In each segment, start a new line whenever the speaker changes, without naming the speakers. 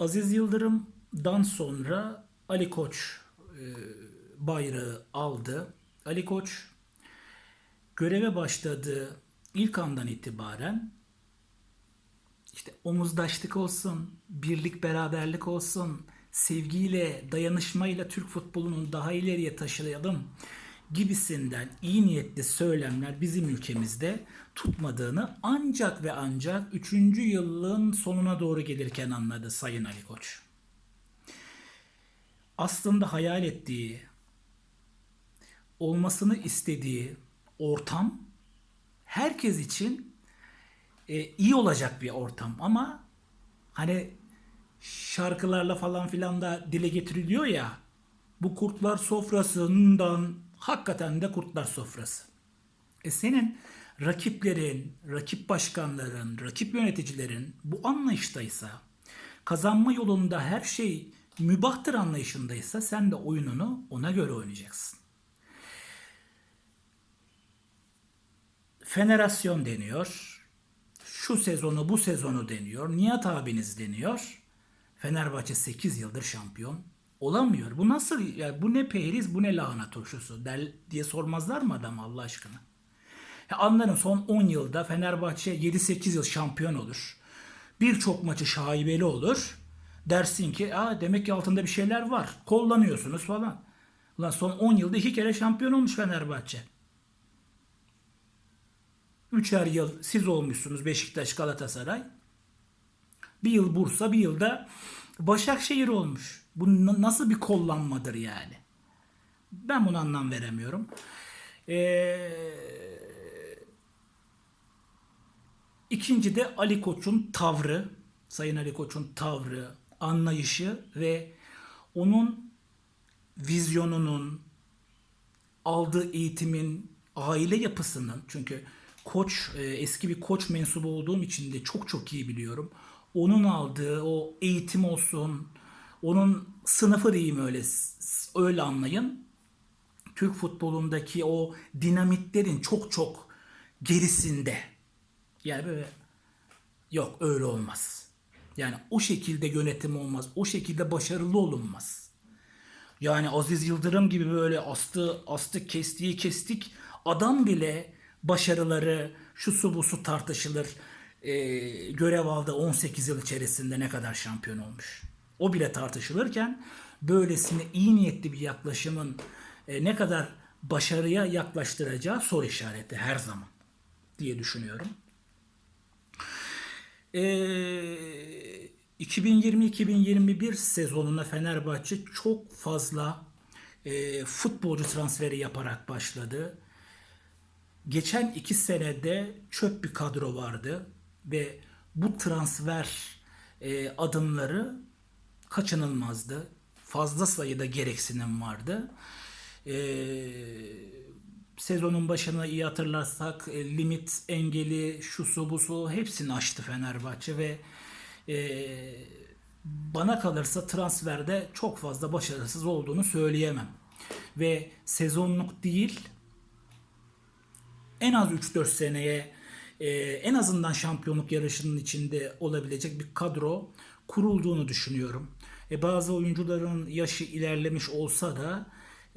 Aziz Yıldırım'dan sonra Ali Koç e, bayrağı aldı. Ali Koç göreve başladığı ilk andan itibaren işte omuzdaşlık olsun, birlik beraberlik olsun, sevgiyle, dayanışmayla Türk futbolunun daha ileriye taşıyalım gibisinden iyi niyetli söylemler bizim ülkemizde tutmadığını ancak ve ancak 3. yılın sonuna doğru gelirken anladı Sayın Ali Koç. Aslında hayal ettiği, olmasını istediği ortam herkes için e, iyi olacak bir ortam ama hani şarkılarla falan filan da dile getiriliyor ya bu kurtlar sofrasından hakikaten de kurtlar sofrası. E senin rakiplerin, rakip başkanların, rakip yöneticilerin bu anlayıştaysa, kazanma yolunda her şey mübahtır anlayışındaysa sen de oyununu ona göre oynayacaksın. Fenerasyon deniyor. Şu sezonu bu sezonu deniyor. Nihat abiniz deniyor. Fenerbahçe 8 yıldır şampiyon olamıyor. Bu nasıl ya bu ne pehriz bu ne lahana turşusu der diye sormazlar mı adam Allah aşkına? Ya anlarım son 10 yılda Fenerbahçe 7-8 yıl şampiyon olur. Birçok maçı şaibeli olur. Dersin ki Aa, demek ki altında bir şeyler var. Kollanıyorsunuz falan. Ulan son 10 yılda iki kere şampiyon olmuş Fenerbahçe. Üçer yıl siz olmuşsunuz Beşiktaş Galatasaray. Bir yıl Bursa bir yılda Başakşehir olmuş. Bu na- nasıl bir kollanmadır yani? Ben buna anlam veremiyorum. Ee, ikinci de Ali Koç'un tavrı. Sayın Ali Koç'un tavrı, anlayışı ve onun vizyonunun, aldığı eğitimin, aile yapısının çünkü koç e, eski bir koç mensubu olduğum için de çok çok iyi biliyorum. Onun aldığı o eğitim olsun, onun sınıfı diyeyim öyle öyle anlayın. Türk futbolundaki o dinamitlerin çok çok gerisinde. Yani böyle yok öyle olmaz. Yani o şekilde yönetim olmaz. O şekilde başarılı olunmaz. Yani Aziz Yıldırım gibi böyle astı astı kestiği kestik adam bile başarıları şu su bu su tartışılır. Ee, görev aldı 18 yıl içerisinde ne kadar şampiyon olmuş. O bile tartışılırken böylesine iyi niyetli bir yaklaşımın e, ne kadar başarıya yaklaştıracağı soru işareti her zaman diye düşünüyorum. Ee, 2020-2021 sezonuna Fenerbahçe çok fazla e, futbolcu transferi yaparak başladı. Geçen iki senede çöp bir kadro vardı ve bu transfer e, adımları kaçınılmazdı. Fazla sayıda gereksinim vardı. E, sezonun başına iyi hatırlarsak e, limit engeli şusu busu hepsini aştı Fenerbahçe ve e, bana kalırsa transferde çok fazla başarısız olduğunu söyleyemem. Ve sezonluk değil en az 3-4 seneye e, en azından şampiyonluk yarışının içinde olabilecek bir kadro kurulduğunu düşünüyorum. E, bazı oyuncuların yaşı ilerlemiş olsa da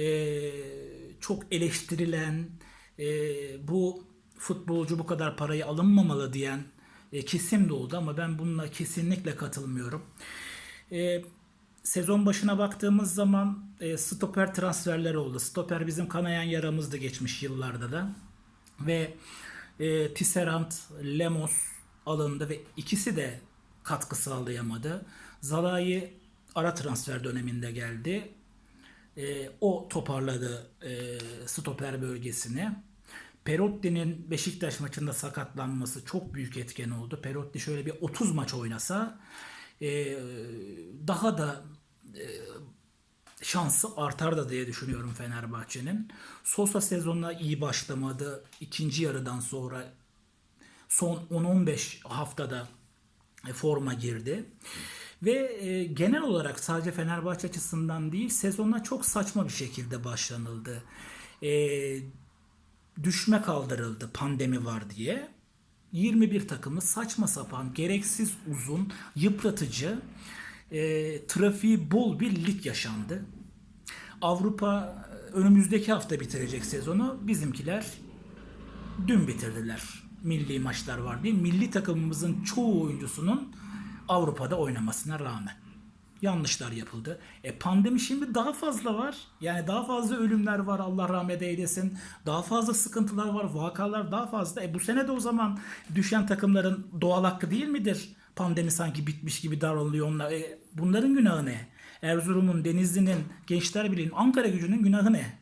e, çok eleştirilen e, bu futbolcu bu kadar parayı alınmamalı diyen e, kesim de oldu ama ben bununla kesinlikle katılmıyorum. E, sezon başına baktığımız zaman e, stoper transferleri oldu. Stoper bizim kanayan yaramızdı geçmiş yıllarda da. Ve e, Tisserand, Lemos alındı ve ikisi de katkı sağlayamadı. Zalai ara transfer döneminde geldi. E, o toparladı e, stoper bölgesini. Perotti'nin Beşiktaş maçında sakatlanması çok büyük etken oldu. Perotti şöyle bir 30 maç oynasa e, daha da e, şansı artar da diye düşünüyorum Fenerbahçe'nin. Sosa sezonuna iyi başlamadı. İkinci yarıdan sonra son 10-15 haftada e, forma girdi. Ve e, genel olarak sadece Fenerbahçe açısından değil sezona çok saçma bir şekilde başlanıldı. E, düşme kaldırıldı pandemi var diye. 21 takımı saçma sapan, gereksiz uzun, yıpratıcı e, trafiği bol bir lig yaşandı. Avrupa e, önümüzdeki hafta bitirecek sezonu. Bizimkiler dün bitirdiler. Milli maçlar var diye. Milli takımımızın çoğu oyuncusunun Avrupa'da oynamasına rağmen yanlışlar yapıldı. E pandemi şimdi daha fazla var. Yani daha fazla ölümler var Allah rahmet eylesin. Daha fazla sıkıntılar var, vakalar daha fazla. E bu sene de o zaman düşen takımların doğal hakkı değil midir? Pandemi sanki bitmiş gibi davranılıyor onlar. E bunların günahı ne? Erzurum'un, Denizli'nin, Gençler Birliği'nin, Ankara gücünün günahı ne?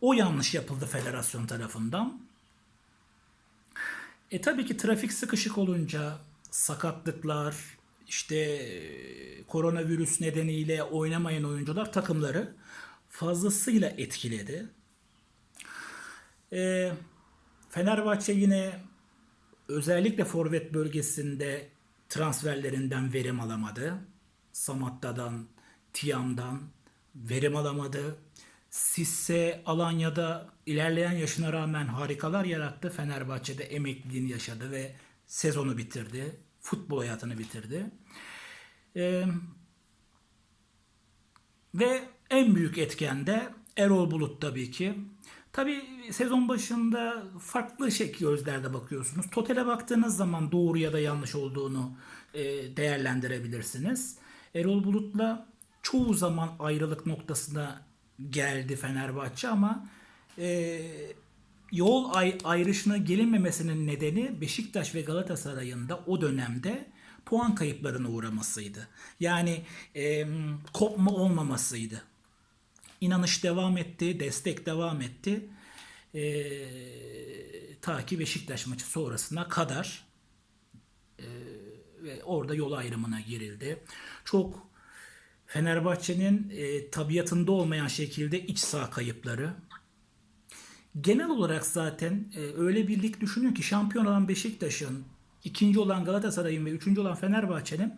O yanlış yapıldı federasyon tarafından. E tabii ki trafik sıkışık olunca sakatlıklar, işte e, koronavirüs nedeniyle oynamayan oyuncular takımları fazlasıyla etkiledi. E, Fenerbahçe yine özellikle forvet bölgesinde transferlerinden verim alamadı. Samatta'dan, Tiam'dan verim alamadı. Sisse Alanya'da ilerleyen yaşına rağmen harikalar yarattı. Fenerbahçe'de emekliliğini yaşadı ve sezonu bitirdi. Futbol hayatını bitirdi. Ee, ve en büyük etken de Erol Bulut tabii ki. Tabii sezon başında farklı şekil gözlerde bakıyorsunuz. Totale baktığınız zaman doğru ya da yanlış olduğunu e, değerlendirebilirsiniz. Erol Bulut'la çoğu zaman ayrılık noktasına geldi Fenerbahçe ama e, yol ay- ayrışına gelinmemesinin nedeni Beşiktaş ve Galatasaray'ın da o dönemde puan kayıplarına uğramasıydı. Yani e, kopma olmamasıydı. İnanış devam etti, destek devam etti. E, ta ki Beşiktaş maçı sonrasına kadar e, ve orada yol ayrımına girildi. Çok Fenerbahçe'nin e, tabiatında olmayan şekilde iç saha kayıpları. Genel olarak zaten e, öyle bir lig düşünün ki şampiyon olan Beşiktaş'ın, ikinci olan Galatasaray'ın ve üçüncü olan Fenerbahçe'nin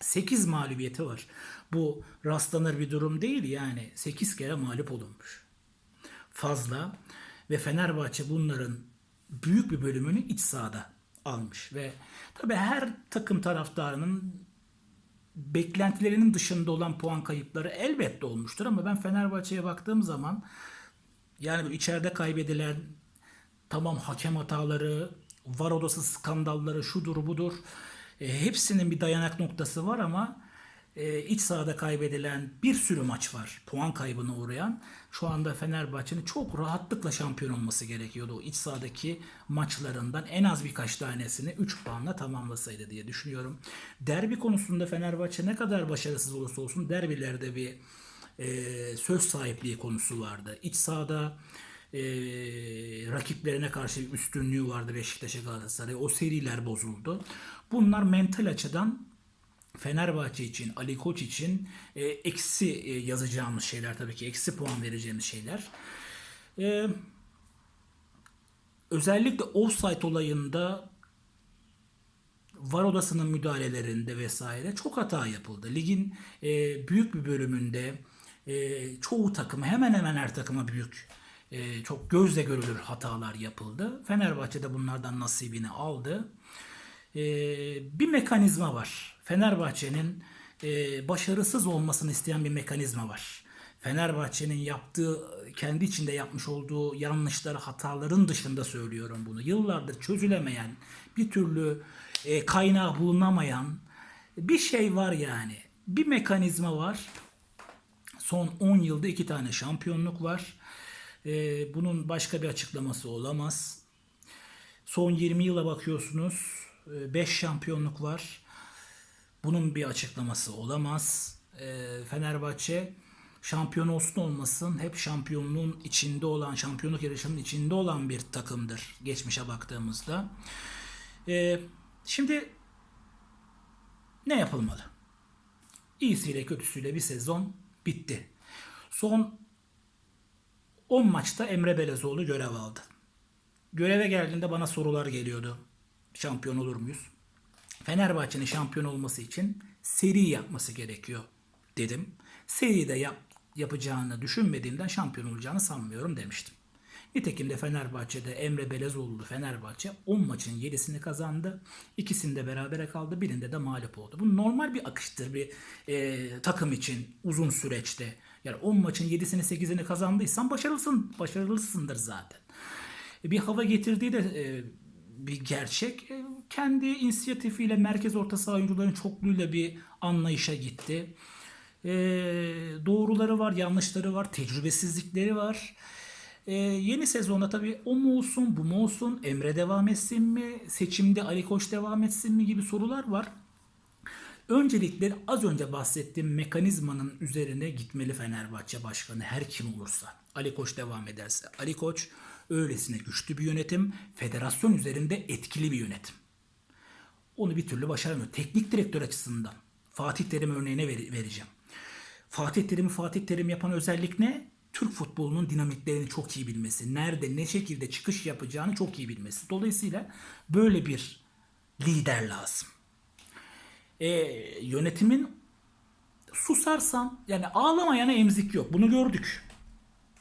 8 mağlubiyeti var. Bu rastlanır bir durum değil yani 8 kere mağlup olunmuş. Fazla ve Fenerbahçe bunların büyük bir bölümünü iç sahada almış ve tabii her takım taraftarının beklentilerinin dışında olan puan kayıpları elbette olmuştur ama ben Fenerbahçe'ye baktığım zaman yani içeride kaybedilen tamam hakem hataları, var odası skandalları şudur budur e, hepsinin bir dayanak noktası var ama e, iç sahada kaybedilen bir sürü maç var. Puan kaybına uğrayan. Şu anda Fenerbahçe'nin çok rahatlıkla şampiyon olması gerekiyordu. O iç sahadaki maçlarından en az birkaç tanesini 3 puanla tamamlasaydı diye düşünüyorum. Derbi konusunda Fenerbahçe ne kadar başarısız olursa olsun derbilerde bir e, söz sahipliği konusu vardı. İç sahada e, rakiplerine karşı bir üstünlüğü vardı Beşiktaş'a Galatasaray. O seriler bozuldu. Bunlar mental açıdan Fenerbahçe için, Ali Koç için e, eksi e, yazacağımız şeyler tabii ki eksi puan vereceğimiz şeyler. E, özellikle offside olayında var odasının müdahalelerinde vesaire çok hata yapıldı. Ligin e, büyük bir bölümünde e, çoğu takıma hemen hemen her takıma büyük e, çok gözle görülür hatalar yapıldı. Fenerbahçe de bunlardan nasibini aldı. E, bir mekanizma var. Fenerbahçe'nin e, başarısız olmasını isteyen bir mekanizma var. Fenerbahçe'nin yaptığı, kendi içinde yapmış olduğu yanlışları, hataların dışında söylüyorum bunu. Yıllardır çözülemeyen, bir türlü e, kaynağı bulunamayan bir şey var yani. Bir mekanizma var. Son 10 yılda iki tane şampiyonluk var. E, bunun başka bir açıklaması olamaz. Son 20 yıla bakıyorsunuz. 5 şampiyonluk var. Bunun bir açıklaması olamaz. E, Fenerbahçe şampiyon olsun olmasın hep şampiyonluğun içinde olan, şampiyonluk yarışının içinde olan bir takımdır geçmişe baktığımızda. E, şimdi ne yapılmalı? İyisiyle kötüsüyle bir sezon bitti. Son 10 maçta Emre Belezoğlu görev aldı. Göreve geldiğinde bana sorular geliyordu. Şampiyon olur muyuz? Fenerbahçe'nin şampiyon olması için seri yapması gerekiyor dedim. Seri de yap, yapacağını düşünmediğimden şampiyon olacağını sanmıyorum demiştim. Nitekim de Fenerbahçe'de Emre Belezoğlu Fenerbahçe 10 maçın 7'sini kazandı. İkisinde berabere kaldı. Birinde de mağlup oldu. Bu normal bir akıştır bir e, takım için uzun süreçte. Yani 10 maçın 7'sini 8'ini kazandıysan başarılısın, başarılısındır zaten. E, Bir hava getirdiği de e, bir gerçek. E, Kendi inisiyatifiyle merkez orta saha oyuncuların çokluğuyla bir anlayışa gitti. E, doğruları var, yanlışları var, tecrübesizlikleri var. E, yeni sezonda tabii o mu olsun, bu mu olsun, Emre devam etsin mi, seçimde Ali Koç devam etsin mi gibi sorular var. Öncelikle az önce bahsettiğim mekanizmanın üzerine gitmeli Fenerbahçe Başkanı her kim olursa. Ali Koç devam ederse. Ali Koç öylesine güçlü bir yönetim, federasyon üzerinde etkili bir yönetim. Onu bir türlü başaramıyor. Teknik direktör açısından Fatih Terim örneğine ver- vereceğim. Fatih Terim'i Fatih Terim yapan özellik ne? Türk futbolunun dinamiklerini çok iyi bilmesi. Nerede ne şekilde çıkış yapacağını çok iyi bilmesi. Dolayısıyla böyle bir lider lazım. E, yönetimin susarsan yani ağlamayana emzik yok. Bunu gördük.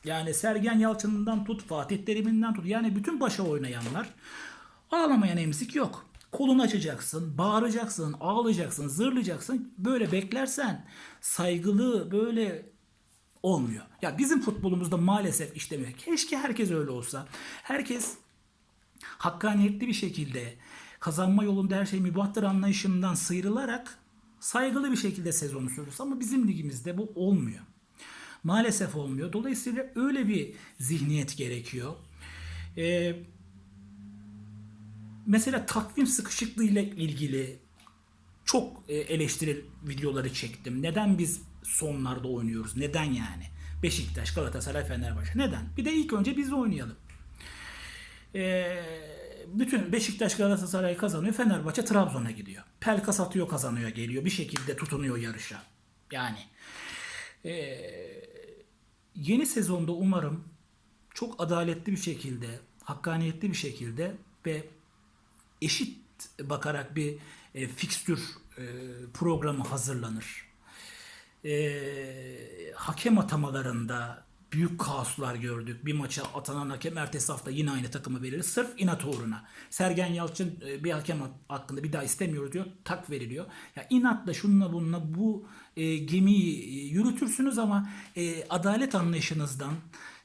Yani Sergen Yalçın'dan tut, Fatih Terim'inden tut. Yani bütün başa oynayanlar ağlamayan emzik yok. Kolunu açacaksın, bağıracaksın, ağlayacaksın, zırlayacaksın. Böyle beklersen saygılı böyle olmuyor. Ya bizim futbolumuzda maalesef işlemiyor. Keşke herkes öyle olsa. Herkes hakkaniyetli bir şekilde kazanma yolunda her şey mübahtır anlayışından sıyrılarak saygılı bir şekilde sezonu sürdürse ama bizim ligimizde bu olmuyor. Maalesef olmuyor. Dolayısıyla öyle bir zihniyet gerekiyor. Ee, mesela takvim sıkışıklığı ile ilgili çok e, eleştiri videoları çektim. Neden biz sonlarda oynuyoruz? Neden yani? Beşiktaş, Galatasaray, Fenerbahçe. Neden? Bir de ilk önce biz oynayalım. Ee, bütün Beşiktaş Galatasaray kazanıyor. Fenerbahçe Trabzon'a gidiyor. Pelkas atıyor kazanıyor geliyor. Bir şekilde tutunuyor yarışa. Yani ee, yeni sezonda umarım çok adaletli bir şekilde, hakkaniyetli bir şekilde ve eşit bakarak bir e, fikstür e, programı hazırlanır. E, hakem atamalarında büyük kaoslar gördük. Bir maça atanan hakem ertesi hafta yine aynı takımı verir. Sırf inat uğruna. Sergen Yalçın e, bir hakem hakkında bir daha istemiyoruz diyor. Tak veriliyor. Ya inatla şununla bununla bu e, gemiyi e, yürütürsünüz ama e, adalet anlayışınızdan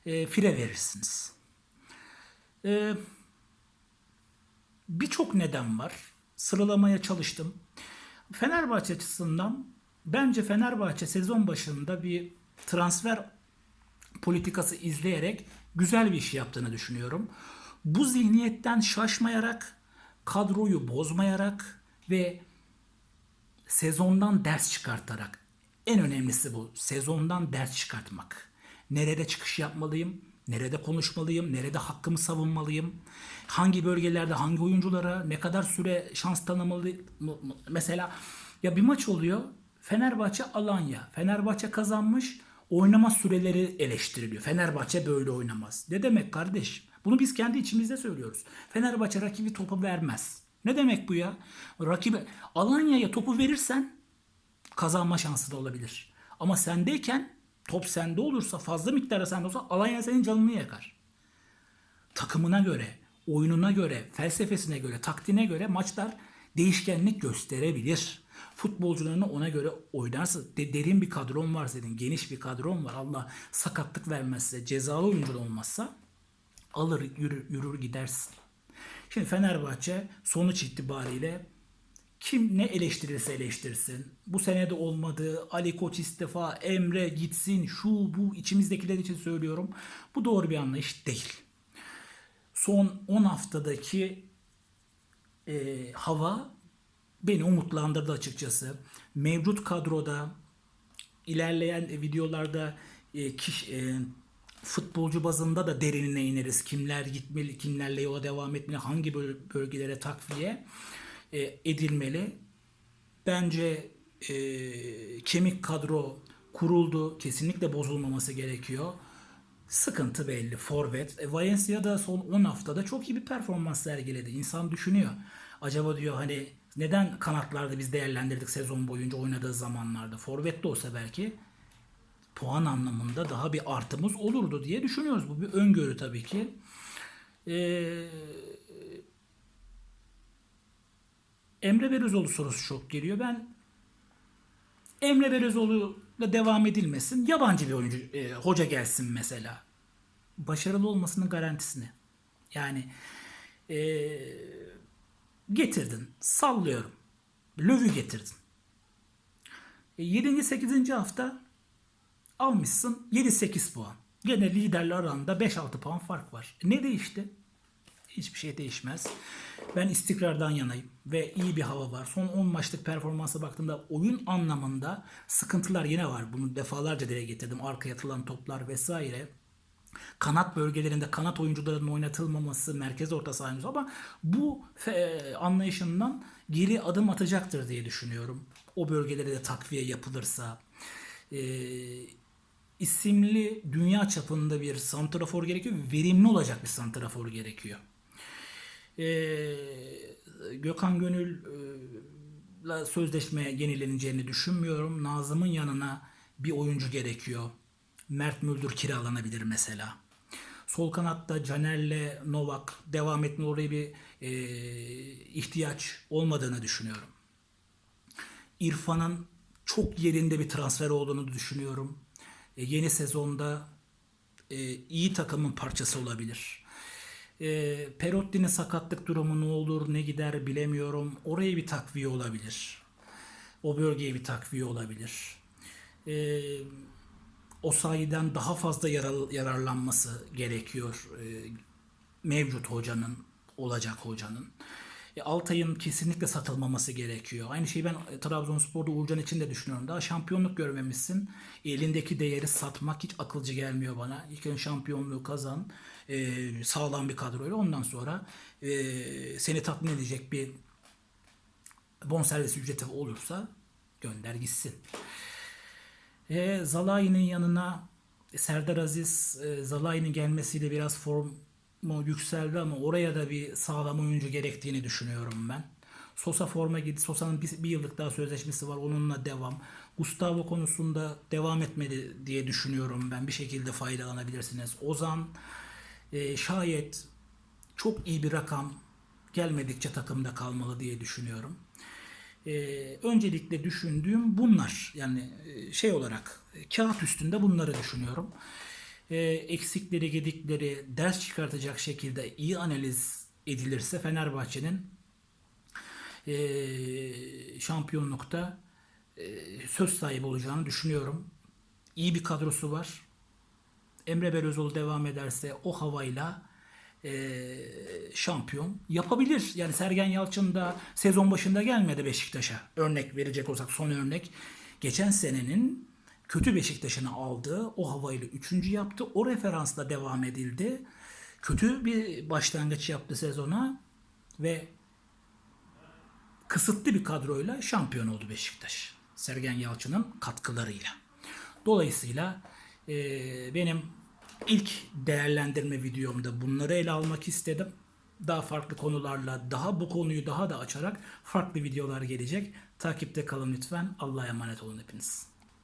e, fire verirsiniz. E, birçok neden var. Sıralamaya çalıştım. Fenerbahçe açısından bence Fenerbahçe sezon başında bir transfer politikası izleyerek güzel bir iş yaptığını düşünüyorum. Bu zihniyetten şaşmayarak, kadroyu bozmayarak ve sezondan ders çıkartarak en önemlisi bu. Sezondan ders çıkartmak. Nerede çıkış yapmalıyım? Nerede konuşmalıyım? Nerede hakkımı savunmalıyım? Hangi bölgelerde hangi oyunculara ne kadar süre şans tanımalıyım? Mesela ya bir maç oluyor. Fenerbahçe Alanya. Fenerbahçe kazanmış. Oynama süreleri eleştiriliyor. Fenerbahçe böyle oynamaz. Ne demek kardeş? Bunu biz kendi içimizde söylüyoruz. Fenerbahçe rakibi topu vermez. Ne demek bu ya? Rakibi Alanya'ya topu verirsen kazanma şansı da olabilir. Ama sendeyken top sende olursa fazla miktarda sende olsa Alanya senin canını yakar. Takımına göre, oyununa göre, felsefesine göre, taktiğine göre maçlar değişkenlik gösterebilir. Futbolcularını ona göre oynarsın. De, derin bir kadron var senin, geniş bir kadron var. Allah sakatlık vermezse, cezalı oyuncu olmazsa alır yürür, yürür gidersin. Şimdi Fenerbahçe sonuç itibariyle kim ne eleştirirse eleştirsin. Bu senede olmadı. Ali Koç istifa, Emre gitsin, şu bu içimizdekiler için söylüyorum. Bu doğru bir anlayış değil. Son 10 haftadaki e, hava beni umutlandırdı açıkçası. Mevcut kadroda ilerleyen videolarda e, kişi, e, futbolcu bazında da derinine ineriz. Kimler gitmeli, kimlerle yola devam etmeli, hangi böl- bölgelere takviye e, edilmeli. Bence e, kemik kadro kuruldu. Kesinlikle bozulmaması gerekiyor. Sıkıntı belli. Forvet. E, Valencia da son 10 haftada çok iyi bir performans sergiledi. İnsan düşünüyor. Acaba diyor hani neden kanatlarda biz değerlendirdik sezon boyunca oynadığı zamanlarda. Forvet de olsa belki puan anlamında daha bir artımız olurdu diye düşünüyoruz. Bu bir öngörü tabii ki. Ee, Emre Belözoğlu sorusu çok geliyor. Ben Emre Belözoğlu'la devam edilmesin. Yabancı bir oyuncu, e, hoca gelsin mesela. Başarılı olmasının garantisini. Yani e, getirdin. Sallıyorum. Löv'ü getirdin. E, 7. 8. hafta almışsın 7-8 puan. Gene liderle aranda 5-6 puan fark var. E, ne değişti? Hiçbir şey değişmez. Ben istikrardan yanayım ve iyi bir hava var. Son 10 maçlık performansa baktığımda oyun anlamında sıkıntılar yine var. Bunu defalarca dile getirdim. Arkaya atılan toplar vesaire. Kanat bölgelerinde kanat oyuncularının oynatılmaması, merkez orta saha henüz ama bu fe- anlayışından geri adım atacaktır diye düşünüyorum. O bölgelere de takviye yapılırsa. Ee, isimli dünya çapında bir santrafor gerekiyor. Verimli olacak bir santrafor gerekiyor. Ee, Gökhan Gönül'la sözleşme yenileneceğini düşünmüyorum. Nazım'ın yanına bir oyuncu gerekiyor. Mert Müldür kiralanabilir mesela. Sol kanatta Caner'le Novak devam etme oraya bir e, ihtiyaç olmadığını düşünüyorum. İrfan'ın çok yerinde bir transfer olduğunu düşünüyorum. E, yeni sezonda e, iyi takımın parçası olabilir. E, Perotti'nin sakatlık durumu ne olur ne gider bilemiyorum. Oraya bir takviye olabilir. O bölgeye bir takviye olabilir. E, o sayeden daha fazla yarar- yararlanması gerekiyor e, mevcut hocanın, olacak hocanın. E, Altay'ın kesinlikle satılmaması gerekiyor. Aynı şeyi ben e, Trabzonspor'da Uğurcan için de düşünüyorum. Daha şampiyonluk görmemişsin. Elindeki değeri satmak hiç akılcı gelmiyor bana. İlk önce şampiyonluğu kazan. e, sağlam bir kadroyla. Ondan sonra e, seni tatmin edecek bir bonservis ücreti olursa gönder gitsin. E, Zalai'nin yanına Serdar Aziz e, Zalai'nin gelmesiyle biraz formu yükseldi ama oraya da bir sağlam oyuncu gerektiğini düşünüyorum ben. Sosa forma gitti. Sosa'nın bir, bir yıllık daha sözleşmesi var. Onunla devam. Gustavo konusunda devam etmeli diye düşünüyorum ben. Bir şekilde faydalanabilirsiniz. Ozan e, şayet çok iyi bir rakam gelmedikçe takımda kalmalı diye düşünüyorum. Ee, öncelikle düşündüğüm bunlar. Yani e, şey olarak e, kağıt üstünde bunları düşünüyorum. Ee, eksikleri, gedikleri ders çıkartacak şekilde iyi analiz edilirse Fenerbahçe'nin e, şampiyonlukta e, söz sahibi olacağını düşünüyorum. İyi bir kadrosu var. Emre Belözoğlu devam ederse o havayla e, şampiyon yapabilir. Yani Sergen Yalçın da sezon başında gelmedi Beşiktaş'a. Örnek verecek olsak son örnek. Geçen senenin kötü Beşiktaş'ını aldı. O havayla üçüncü yaptı. O referansla devam edildi. Kötü bir başlangıç yaptı sezona ve kısıtlı bir kadroyla şampiyon oldu Beşiktaş. Sergen Yalçın'ın katkılarıyla. Dolayısıyla e, benim ilk değerlendirme videomda bunları ele almak istedim. Daha farklı konularla, daha bu konuyu daha da açarak farklı videolar gelecek. Takipte kalın lütfen. Allah'a emanet olun hepiniz.